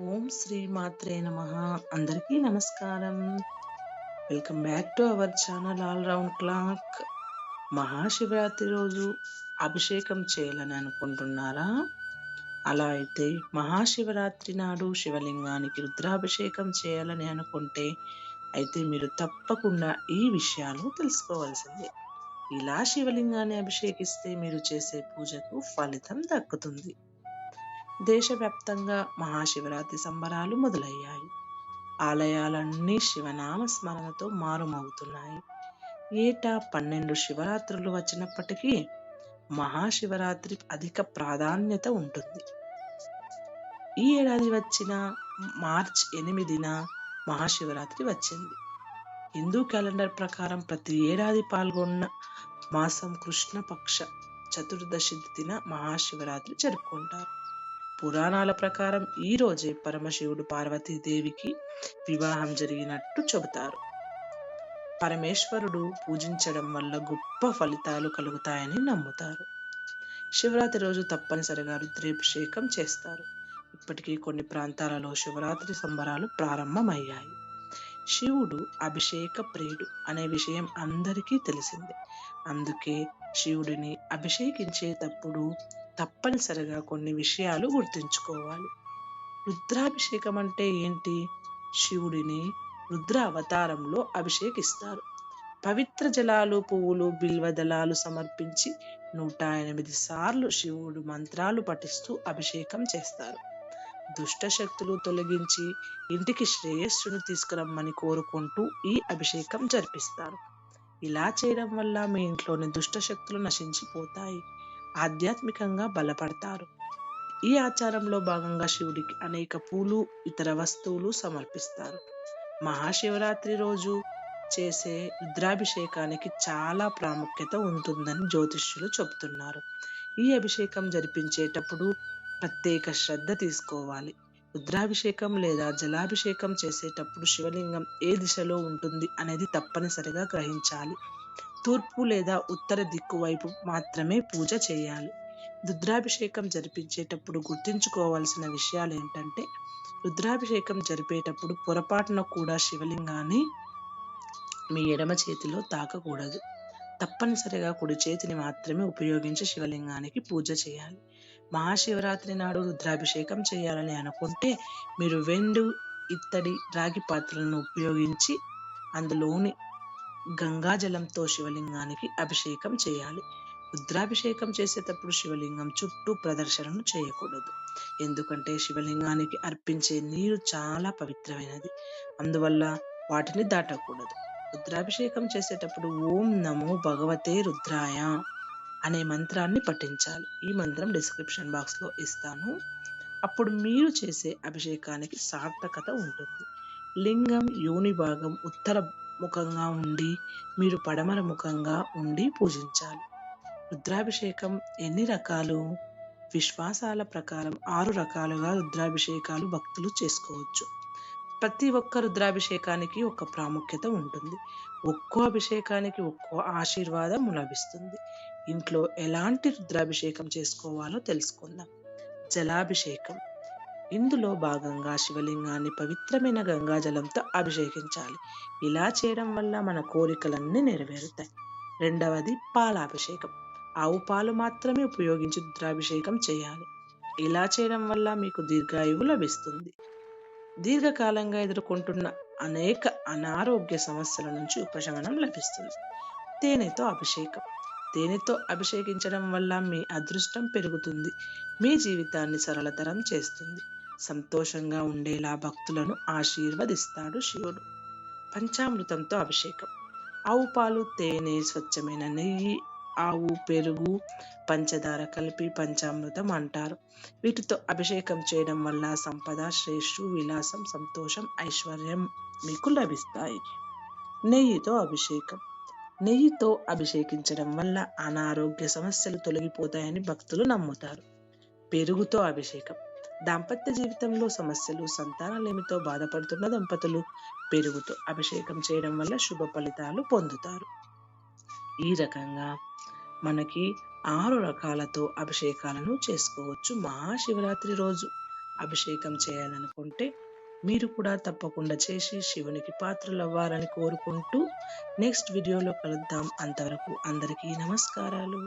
ఓం శ్రీ మాత్రే నమ. అందరికీ నమస్కారం. Welcome back to our channel all round clock. Mahashivratri రోజు అభిషేకం చేయాలని అనుకుంటున్నారా? అలా అయితే మహాశివరాత్రి నాడు శివలింగానికి రుద్రాభిషేకం చేయాలని అనుకుంటే అయితే మీరు తప్పకుండా ఈ విషయాలు తెలుసుకోవాల్సిందే. ఇలా శివలింగాన్ని అభిషేకిస్తే మీరు చేసే పూజకు ఫలితం దక్కుతుంది. దేశవ్యాప్తంగా మహాశివరాత్రి సంబరాలు మొదలయ్యాయి. ఆలయాలన్నీ శివనామ స్మరణతో మారుమవుతున్నాయి. ఏటా పన్నెండు శివరాత్రులు వచ్చినప్పటికీ మహాశివరాత్రి అధిక ప్రాధాన్యత ఉంటుంది. ఈ ఏడాది వచ్చిన మార్చ్ ఎనిమిదిన మహాశివరాత్రి వచ్చింది. హిందూ క్యాలెండర్ ప్రకారం ప్రతి ఏడాది పాల్గొన్న మాసం కృష్ణపక్ష చతుర్దశి దిన మహాశివరాత్రి జరుపుకుంటారు. పురాణాల ప్రకారం ఈ రోజే పరమశివుడు పార్వతీదేవికి వివాహం జరిగినట్టు చెబుతారు. పరమేశ్వరుడు పూజించడం వల్ల గొప్ప ఫలితాలు కలుగుతాయని నమ్ముతారు. శివరాత్రి రోజు తప్పనిసరిగా రుద్రాభిషేకం చేస్తారు. ఇప్పటికీ కొన్ని ప్రాంతాలలో శివరాత్రి సంబరాలు ప్రారంభమయ్యాయి. శివుడు అభిషేక ప్రియుడు అనే విషయం అందరికీ తెలిసిందే. అందుకే శివుడిని అభిషేకించేటప్పుడు తప్పనిసరిగా కొన్ని విషయాలు గుర్తుంచుకోవాలి. రుద్రాభిషేకం అంటే ఏంటి? శివుడిని రుద్ర అవతారంలో అభిషేకిస్తారు. పవిత్ర జలాలు పువ్వులు బిల్వదళాలు సమర్పించి నూట ఎనిమిది సార్లు శివుడు మంత్రాలు పఠిస్తూ అభిషేకం చేస్తారు. దుష్ట శక్తులు తొలగించి ఇంటికి శ్రేయస్సును తీసుకురమ్మని కోరుకుంటూ ఈ అభిషేకం జరిపిస్తారు. ఇలా చేయడం వల్ల మీ ఇంట్లోని దుష్ట శక్తులు నశించిపోతాయి. ఆధ్యాత్మికంగా బలపడతారు. ఈ ఆచారంలో భాగంగా శివుడికి అనేక పూలు ఇతర వస్తువులు సమర్పిస్తారు. మహాశివరాత్రి రోజు చేసే రుద్రాభిషేకానికి చాలా ప్రాముఖ్యత ఉంటుందని జ్యోతిష్యులు చెబుతున్నారు. ఈ అభిషేకం జరిపించేటప్పుడు ప్రత్యేక శ్రద్ధ తీసుకోవాలి. రుద్రాభిషేకం లేదా జలాభిషేకం చేసేటప్పుడు శివలింగం ఏ దిశలో ఉంటుంది అనేది తప్పనిసరిగా గ్రహించాలి. తూర్పు లేదా ఉత్తర దిక్కు వైపు మాత్రమే పూజ చేయాలి. రుద్రాభిషేకం జరిపించేటప్పుడు గుర్తుంచుకోవాల్సిన విషయాలు ఏంటంటే రుద్రాభిషేకం జరిపేటప్పుడు పొరపాటున కూడా శివలింగాన్ని మీ ఎడమ చేతిలో తాకకూడదు. తప్పనిసరిగా కుడి చేతిని మాత్రమే ఉపయోగించి శివలింగానికి పూజ చేయాలి. మహాశివరాత్రి నాడు రుద్రాభిషేకం చేయాలని అనుకుంటే మీరు వెండు ఇత్తడి రాగి పాత్రలను ఉపయోగించి అందులోని గంగాజలంతో శివలింగానికి అభిషేకం చేయాలి. రుద్రాభిషేకం చేసేటప్పుడు శివలింగం చుట్టూ ప్రదర్శనను చేయకూడదు. ఎందుకంటే శివలింగానికి అర్పించే నీరు చాలా పవిత్రమైనది. అందువల్ల వాటిని దాటకూడదు. రుద్రాభిషేకం చేసేటప్పుడు ఓం నమో భగవతే రుద్రాయ అనే మంత్రాన్ని పఠించాలి. ఈ మంత్రం డిస్క్రిప్షన్ బాక్స్లో ఇస్తాను. అప్పుడు మీరు చేసే అభిషేకానికి సార్థకత ఉంటుంది. లింగం యోని భాగం ఉత్తర ముఖంగా ఉండి మీరు పడమర ముఖంగా ఉండి పూజించాలి. రుద్రాభిషేకం ఎన్ని రకాలు? విశ్వాసాల ప్రకారం ఆరు రకాలుగా రుద్రాభిషేకాలు భక్తులు చేసుకోవచ్చు. ప్రతి ఒక్క రుద్రాభిషేకానికి ఒక ప్రాముఖ్యత ఉంటుంది. ఒక్కో అభిషేకానికి ఒక్కో ఆశీర్వాదం లభిస్తుంది. ఇంట్లో ఎలాంటి రుద్రాభిషేకం చేసుకోవాలో తెలుసుకుందాం. జలాభిషేకం. ఇందులో భాగంగా శివలింగాన్ని పవిత్రమైన గంగాజలంతో అభిషేకించాలి. ఇలా చేయడం వల్ల మన కోరికలన్నీ నెరవేరుతాయి. రెండవది పాలాభిషేకం. ఆవు పాలు మాత్రమే ఉపయోగించి రుద్రాభిషేకం చేయాలి. ఇలా చేయడం వల్ల మీకు దీర్ఘాయువు లభిస్తుంది. దీర్ఘకాలంగా ఎదుర్కొంటున్న అనేక అనారోగ్య సమస్యల నుంచి ఉపశమనం లభిస్తుంది. తేనెతో అభిషేకం. తేనెతో అభిషేకించడం వల్ల మీ అదృష్టం పెరుగుతుంది మీ జీవితాన్ని సరళతరం చేస్తుంది. సంతోషంగా ఉండేలా భక్తులను ఆశీర్వదిస్తాడు శివుడు. పంచామృతంతో అభిషేకం. ఆవు పాలు తేనె స్వచ్ఛమైన నెయ్యి ఆవు పెరుగు పంచదార కలిపి పంచామృతం అంటారు. వీటితో అభిషేకం చేయడం వల్ల సంపద శ్రేష్ఠు విలాసం సంతోషం ఐశ్వర్యం మీకు లభిస్తాయి. నెయ్యితో అభిషేకం. నెయ్యితో అభిషేకించడం వల్ల అనారోగ్య సమస్యలు తొలగిపోతాయని భక్తులు నమ్ముతారు. పెరుగుతో అభిషేకం. దాంపత్య జీవితంలో సమస్యలు సంతానలేమితో బాధపడుతున్న దంపతులు పెరుగుతో అభిషేకం చేయడం వల్ల శుభ ఫలితాలు పొందుతారు. ఈ రకంగా మనకి ఆరు రకాలతో అభిషేకాలను చేసుకోవచ్చు. మహాశివరాత్రి రోజు అభిషేకం చేయాలనుకుంటే మీరు కూడా తప్పకుండా చేసి శివునికి పాత్రలు అవ్వాలని కోరుకుంటూ నెక్స్ట్ వీడియోలో కలుద్దాం. అంతవరకు అందరికీ నమస్కారాలు.